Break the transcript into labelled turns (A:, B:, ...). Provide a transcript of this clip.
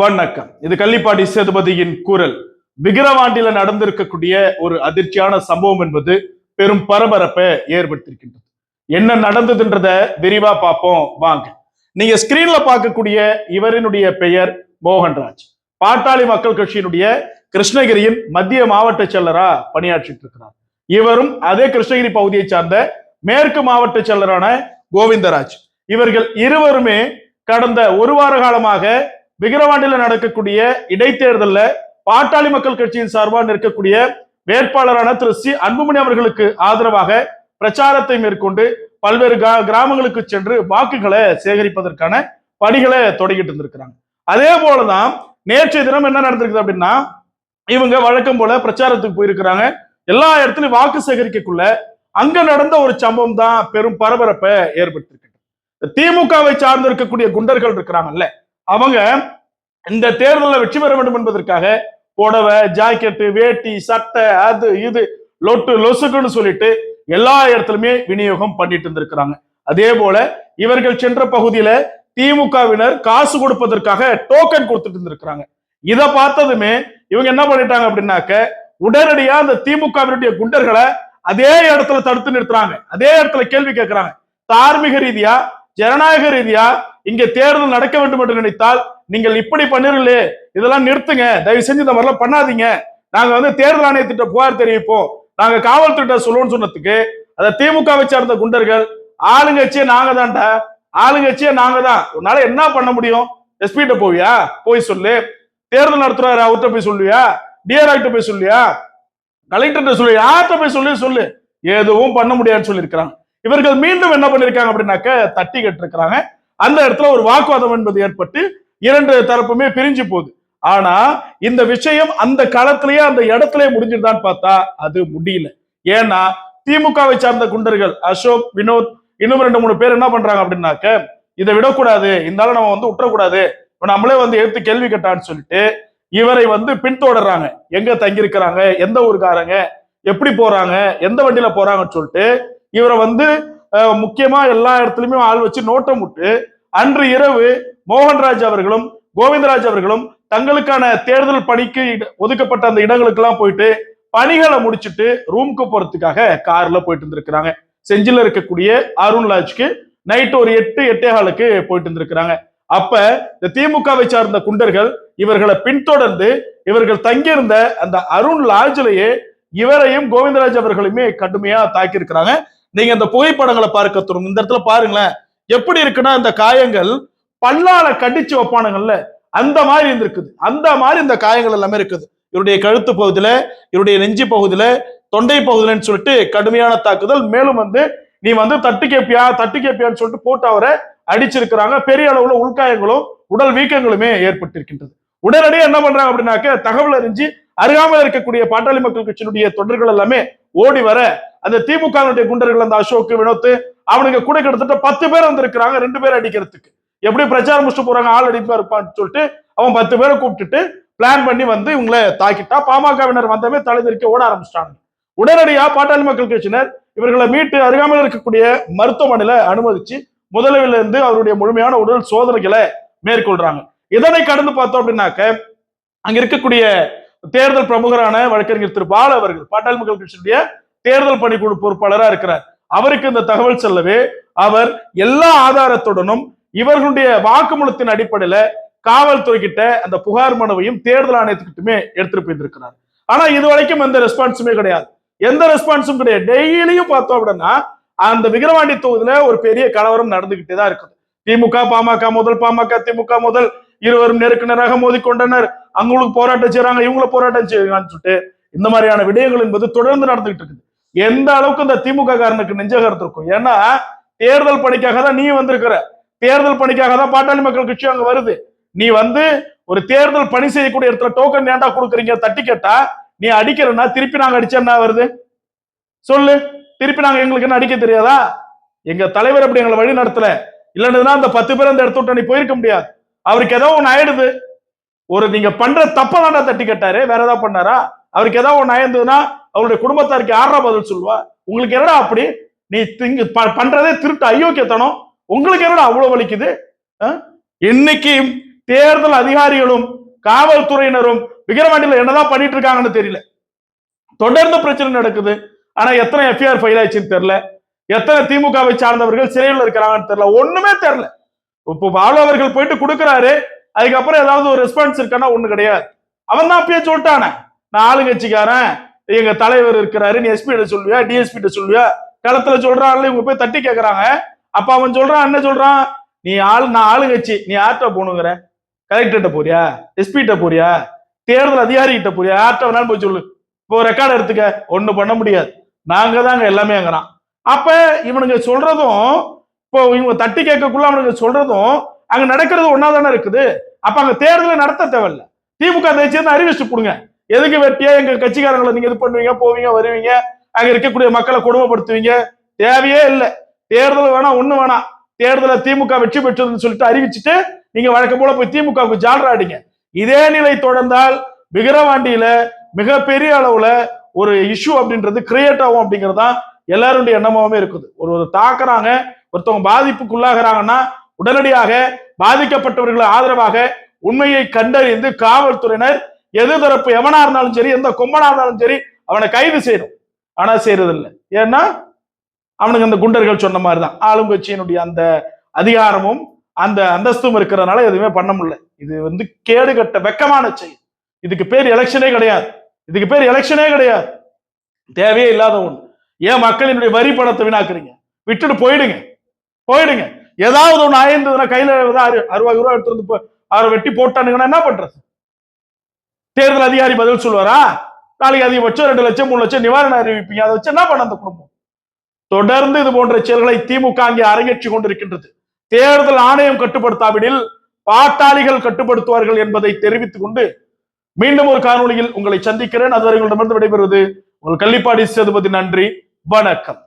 A: வணக்கம். இது கள்ளிப்பாடி சேதுபதியின் குரல். விக்கிரவாண்டில நடந்திருக்கக்கூடிய ஒரு அதிர்ச்சியான சம்பவம் என்பது பெரும் பரபரப்பை ஏற்படுத்தியிருக்கின்றது. என்ன நடந்ததுன்றத விரிவா பார்ப்போம். வாங்க. நீங்க ஸ்கிரீன்ல பார்க்கக்கூடிய இவரினுடைய பெயர் மோகன்ராஜ். பாட்டாளி மக்கள் கட்சியினுடைய கிருஷ்ணகிரியின் மத்திய மாவட்ட செயலரா பணியாற்றிட்டு இருக்கிறார். இவரும் அதே கிருஷ்ணகிரி பகுதியை சார்ந்த மேற்கு மாவட்ட செயலரான கோவிந்தராஜ். இவர்கள் இருவருமே கடந்த ஒரு வார காலமாக விக்கிரவாண்டியில நடக்கக்கூடிய இடைத்தேர்தல்ல பாட்டாளி மக்கள் கட்சியின் சார்பாக நிற்கக்கூடிய வேட்பாளரான திரு சி. அன்புமணி அவர்களுக்கு ஆதரவாக பிரச்சாரத்தை மேற்கொண்டு பல்வேறு கிராமங்களுக்கு சென்று வாக்குகளை சேகரிப்பதற்கான பணிகளை தொடங்கிட்டு இருந்திருக்கிறாங்க. அதே போலதான் நேற்றைய தினம் என்ன நடந்திருக்குது அப்படின்னா இவங்க வழக்கம் போல பிரச்சாரத்துக்கு போயிருக்கிறாங்க. எல்லா இடத்துலயும் வாக்கு சேகரிக்கக்குள்ள அங்க நடந்த ஒரு சம்பவம் தான் பெரும் பரபரப்பை ஏற்படுத்தியிருக்கு. திமுகவை சார்ந்து இருக்கக்கூடிய குண்டர்கள் இருக்கிறாங்கல்ல அவங்க இந்த தேர்தலில் வெற்றி பெற வேண்டும் என்பதற்காக புடவை ஜாக்கெட்டு வேட்டி சட்டை அது இது லொட்டு லொசுக்குன்னு சொல்லிட்டு எல்லா இடத்துலயுமே விநியோகம் பண்ணிட்டு இருந்திருக்கிறாங்க. அதே போல இவர்கள் சென்ற பகுதியில திமுகவினர் காசு கொடுப்பதற்காக டோக்கன் கொடுத்துட்டு இருந்திருக்கிறாங்க. இதை பார்த்ததுமே இவங்க என்ன பண்ணிட்டாங்க அப்படின்னாக்க உடனடியா அந்த திமுகவினுடைய குண்டர்களை அதே இடத்துல தடுத்து நிறுத்துறாங்க. அதே இடத்துல கேள்வி கேட்கிறாங்க தார்மீக ரீதியா ஜனநாயக ரீதியா இங்க தேர்தல் நடக்க வேண்டும் என்று நினைத்தால் நீங்கள் இப்படி பண்ணிருங்களே இதெல்லாம் நிறுத்துங்க. தயவு செஞ்சு இந்த மாதிரிலாம் பண்ணாதீங்க. நாங்க வந்து தேர்தல் ஆணையத்திட்ட புகார் தெரிவிப்போம். நாங்க காவல்துறை சொல்லுவோம்னு சொன்னதுக்கு அந்த திமுகவை சேர்ந்த குண்டர்கள் ஆளுங்கட்சியே நாங்க தான்டா. ஆளுங்கட்சியே நாங்க தான். உன்னால என்ன பண்ண முடியும்? எஸ்பிட்ட போவியா? போய் சொல்லு. தேர்தல் நடத்துறாரு அவர்கிட்ட போய் சொல்லுவியா? டிஆர் போய் சொல்லியா கலெக்டர்கிட்ட சொல்லு. யார்கிட்ட போய் சொல்லி? சொல்லு. எதுவும் பண்ண முடியாதுன்னு சொல்லியிருக்கிறாங்க. இவர்கள் மீண்டும் என்ன பண்ணிருக்காங்க அப்படின்னாக்க தட்டி கட்டிருக்கிறாங்க. அந்த இடத்துல ஒரு வாக்குவாதம் என்பது ஏற்பட்டு இரண்டு தரப்புமே பிரிஞ்சு போகுது. ஆனா இந்த விஷயம் அந்த காலத்திலேயே அந்த இடத்துல முடிஞ்சிருதான்னு பார்த்தா அது முடியல. ஏன்னா திமுகவை சார்ந்த குண்டர்கள் அசோக் வினோத் இன்னும் ரெண்டு மூணு பேர் என்ன பண்றாங்க அப்படின்னாக்க இதை விடக்கூடாது இருந்தாலும் நம்ம வந்து விட்டுறக்கூடாது இப்ப நம்மளே வந்து எடுத்து கேள்வி கேட்டான்னு சொல்லிட்டு இவரை வந்து பின்தொடர்றாங்க. எங்க தங்கியிருக்கிறாங்க? எந்த ஊருக்காரங்க? எப்படி போறாங்க? எந்த வண்டியில போறாங்கன்னு சொல்லிட்டு இவரை வந்து முக்கியமா எல்லா இடத்துலயுமே ஆள் வச்சு நோட்டம் விட்டு அன்று இரவு மோகன்ராஜ் அவர்களும் கோவிந்தராஜ் அவர்களும் தங்களுக்கான தேர்தல் பணிக்கு இட- ஒதுக்கப்பட்ட அந்த இடங்களுக்கெல்லாம் போயிட்டு பணிகளை முடிச்சுட்டு ரூம்க்கு போறதுக்காக கார்ல போயிட்டு இருந்திருக்கிறாங்க. செஞ்சில இருக்கக்கூடிய அருண் லாட்ஜ்க்கு நைட் ஒரு எட்டு எட்டே காலுக்கு போயிட்டு இருந்திருக்கிறாங்க. அப்ப இந்த திமுகவை சார்ந்த குண்டர்கள் இவர்களை பின்தொடர்ந்து இவர்கள் தங்கியிருந்த அந்த அருண் லாட்ஜ்லயே இவரையும் கோவிந்தராஜ் அவர்களையுமே கடுமையா தாக்கி இருக்கிறாங்க நீங்க அந்த புகைப்படங்களை பார்க்க தரும் இந்த இடத்துல பாருங்களேன். எப்படி இருக்குன்னா இந்த காயங்கள் பல்லால கடிச்சு வைப்பானுங்கல்ல அந்த மாதிரி இருந்திருக்குது. அந்த மாதிரி இந்த காயங்கள் எல்லாமே இருக்குது. இவருடைய கழுத்து பகுதியில இவருடைய நெஞ்சு பகுதியில தொண்டை பகுதியிலன்னு சொல்லிட்டு கடுமையான தாக்குதல். மேலும் வந்து நீ வந்து தட்டு கேப்பியா தட்டு கேப்பியான்னு சொல்லிட்டு போட்டு அவரை அடிச்சிருக்கிறாங்க. பெரிய அளவுல உள்காயங்களும் உடல் வீக்கங்களுமே ஏற்பட்டிருக்கின்றது. உடனடியாக என்ன பண்றாங்க அப்படின்னாக்க தகவல் அறிஞ்சு அருகாமல் இருக்கக்கூடிய பாட்டாளி மக்கள் கட்சியினுடைய தொண்டர்கள் எல்லாமே ஓடி வர அந்த திமுக குண்டர்கள் அந்த அசோக் வினோத் அவனுக்கு கூட கிட்டத்தட்ட பத்து பேர் வந்திருக்கிறாங்க ரெண்டு பேர் அடிக்கிறதுக்கு. எப்படி பிரச்சாரம் முடிச்சுட்டு போறாங்க? ஆள் அடிப்பா இருப்பான்னு சொல்லிட்டு அவன் பத்து பேரை கூப்பிட்டுட்டு பிளான் பண்ணி வந்து இவங்களை தாக்கிட்டா பாமகவினர் வந்தவே தலைதறிக்க ஓட ஆரம்பிச்சிட்டாங்க. உடனடியா பாட்டாளி மக்கள் கட்சியினர் இவர்களை மீட்டு அருகாமையில் இருக்கக்கூடிய மருத்துவமனையில அனுமதிச்சு முதலவில் இருந்து அவருடைய முழுமையான உடல் சோதனைகளை மேற்கொள்றாங்க. இதனை கடந்து பார்த்தோம் அப்படின்னாக்க அங்க இருக்கக்கூடிய தேர்தல் பிரமுகரான வழக்கறிஞர் திரு பால அவர்கள் பாட்டாளி மக்கள் கட்சியினுடைய தேர்தல் பணிக்குழு பொறுப்பாளரா இருக்கிறார். அவருக்கு இந்த தகவல் செல்லவே அவர் எல்லா ஆதாரத்துடனும் இவர்களுடைய வாக்குமூலத்தின் அடிப்படையில காவல்துறை கிட்ட அந்த புகார் மனுவையும் தேர்தல் ஆணையத்துக்கிட்டுமே எடுத்துட்டு போயிருக்கிறார் ஆனா இது வரைக்கும் எந்த ரெஸ்பான்ஸுமே கிடையாது. எந்த ரெஸ்பான்ஸும் கிடையாது. டெய்லியும் பார்த்தோம் அப்படின்னா அந்த விக்கிரவாண்டி தொகுதியில ஒரு பெரிய கலவரம் நடந்துகிட்டே தான் இருக்குது. திமுக பாமக முதல் பாமக திமுக முதல். இருவரும் நெருக்கு நேராக மோதிக்கொண்டனர் அவங்களுக்கு போராட்டம் செய்யறாங்க இவங்கள போராட்டம் செய்யறாங்கன்னு சொல்லிட்டு இந்த மாதிரியான விடயங்கள் என்பது தொடர்ந்து நடந்துகிட்டு இருக்குது. எந்த அளவுக்கு இந்த திமுக காரனுக்கு நெஞ்சகரத்து இருக்கும்? ஏன்னா தேர்தல் பணிக்காக தான் நீ வந்திருக்கிற. தேர்தல் பணிக்காக தான் பாட்டாளி மக்கள் கட்சி அங்க வருது. நீ வந்து ஒரு தேர்தல் பணி செய்யக்கூடிய இடத்துல டோக்கன் ஏண்டா கொடுக்குறீங்க? தட்டி கேட்டா நீ அடிக்கிறன்னா திருப்பி நாங்க அடிச்சா என்ன வருது சொல்லு. திருப்பி நாங்க எங்களுக்கு என்ன அடிக்க தெரியாதா? எங்க தலைவர் அப்படி எங்களை வழி நடத்தல. இல்லைன்னா அந்த பத்து பேர் அந்த இடத்த விட்டு நீ போயிருக்க முடியாது. அவருக்கு ஏதோ ஒன்று ஆயிடுது. ஒரு நீங்க பண்ற தப்ப தான் தட்டி கேட்டாரு. வேற ஏதாவது பண்ணாரா? அவருக்கு ஏதாவது ஒன்று அயர்ந்ததுன்னா அவருடைய குடும்பத்தாருக்கு யாரா பதில் சொல்லுவா? உங்களுக்கு என்னடா அப்படி? நீ திங்கு ப- பண்றதே திருட்டு அயோக்கியத்தனம். உங்களுக்கு என்னடா அவ்வளவு வலிக்குது? ஆ? இன்னைக்கு தேர்தல் அதிகாரிகளும் காவல்துறையினரும் விக்கிரவாண்டியில் என்னதான் பண்ணிட்டு இருக்காங்கன்னு தெரியல. தொடர்ந்து பிரச்சனை நடக்குது. ஆனா எத்தனை எஃப்ஐஆர் ஃபைல் ஆயிடுச்சுன்னு தெரியல. எத்தனை திமுகவை சார்ந்தவர்கள் சிறையில் இருக்கிறாங்கன்னு தெரியல. ஒண்ணுமே தெரியல. இப்போ பாலு அவர்கள் போயிட்டு கொடுக்குறாரு. அதுக்கப்புறம் ஏதாவது ஒரு ரெஸ்பான்ஸ் இருக்கானா ஒண்ணு கிடையாது. அவன் தான் அப்பயே சொல்லிட்டானே. நான் ஆளுங்கட்சிக்காரன் எங்க தலைவர் இருக்கிறாருன்னு நீ எஸ்பி கிட்ட சொல்லுவியா டிஎஸ்பி கிட்ட சொல்லுவியா? களத்துல சொல்றான்ல இவங்க போய் தட்டி கேக்குறாங்க. அப்ப அவன் சொல்றான் என்ன சொல்றான் நீ ஆளு நான் ஆளுங்கட்சி நீ யார்கிட்ட போகணுங்கிற? கலெக்டர்கிட்ட போறியா? எஸ்பி கிட்ட போறியா? தேர்தல் அதிகாரி கிட்ட போறியா? யார்கிட்ட வேணாலும் போய் சொல்லு. இப்போ ரெக்கார்டு எடுத்துக்க ஒண்ணு பண்ண முடியாது. நாங்க தாங்க எல்லாமேங்கிறான். அப்ப இவனுங்க சொல்றதும் இப்போ இவங்க தட்டி கேட்கக்குள்ள அவனுங்க சொல்றதும் அங்க நடக்கிறது ஒன்னா தானே இருக்குது. அப்ப அங்க தேர்தலை நடத்த தேவையில்ல. திமுக தேசியம் அறிவிச்சு கொடுங்க எதுக்கு வெட்டியா எங்க கட்சிக்காரங்களை நீங்க இது பண்ணுவீங்க போவீங்க வருவீங்க? அங்க இருக்கக்கூடிய மக்களை கொடுமைப்படுத்துவீங்க? தேவையே இல்லை. தேர்தல் வேணா ஒண்ணு வேணாம் தேர்தலை திமுக வெற்றி பெற்றதுன்னு சொல்லிட்டு அறிவிச்சுட்டு நீங்க வழக்கம் போல போய் திமுகவுக்கு ஜால்ராடிங்க இதே நிலை தொடர்ந்தால் விக்கிரவாண்டியில மிகப்பெரிய அளவுல ஒரு இஷ்யூ அப்படின்றது கிரியேட் ஆகும் அப்படிங்கறதுதான் எல்லாருடைய எண்ணமாவே இருக்குது. ஒரு ஒரு தாக்குறாங்க ஒருத்தவங்க பாதிப்புக்குள்ளாகிறாங்கன்னா உடனடியாக பாதிக்கப்பட்டவர்கள் ஆதரவாக உண்மையை கண்டறிந்து காவல்துறையினர் எது தரப்பு எவனா இருந்தாலும் சரி எந்த கொம்பனா இருந்தாலும் சரி அவனை கைது செய்யணும். ஆனா செய்யறது இல்லை ஏன்னா அவனுக்கு அந்த குண்டர்கள் சொன்ன மாதிரிதான். ஆளுங்கட்சியினுடைய அந்த அதிகாரமும் அந்த அந்தஸ்தும் இருக்கிறதுனால எதுவுமே பண்ண முடியல. இது வந்து கேடு கட்ட வெக்கமான செயல். இதுக்கு பேர் எலெக்ஷனே கிடையாது. இதுக்கு பேர் எலெக்ஷனே கிடையாது. தேவையே இல்லாத ஒண்ணு. ஏன் மக்களினுடைய வரி பணத்தை வீணாக்குறீங்க? விட்டுட்டு போயிடுங்க. போயிடுங்க. ஏதாவது ஒண்ணு ஆயிருந்ததுன்னா கையில ஏதாவது அறு- அறுபது ரூபா எடுத்துருந்து அவரை வெட்டி போட்டானுங்கன்னா என்ன பண்றது? தேர்தல் அதிகாரி பதில் சொல்லுவாரா? நாளைக்கு அதிகபட்சம் ரெண்டு லட்சம் மூணு லட்சம் நிவாரணம் அறிவிப்பீங்க. அதை வச்சு என்ன பண்ண அந்த குடும்பம்? தொடர்ந்து இது போன்ற செயல்களை திமுக அங்கே அரங்கேற்றி கொண்டிருக்கின்றது. தேர்தல் ஆணையம் கட்டுப்படுத்தாவிடில் பாட்டாளிகள் கட்டுப்படுத்துவார்கள் என்பதை தெரிவித்துக் கொண்டு மீண்டும் ஒரு காணொளியில் உங்களை சந்திக்கிறேன். அதுவரை உங்களிடமிருந்து விடைபெறுவது உங்கள் கள்ளிப்பாடி சேதுபதி. நன்றி. வணக்கம்.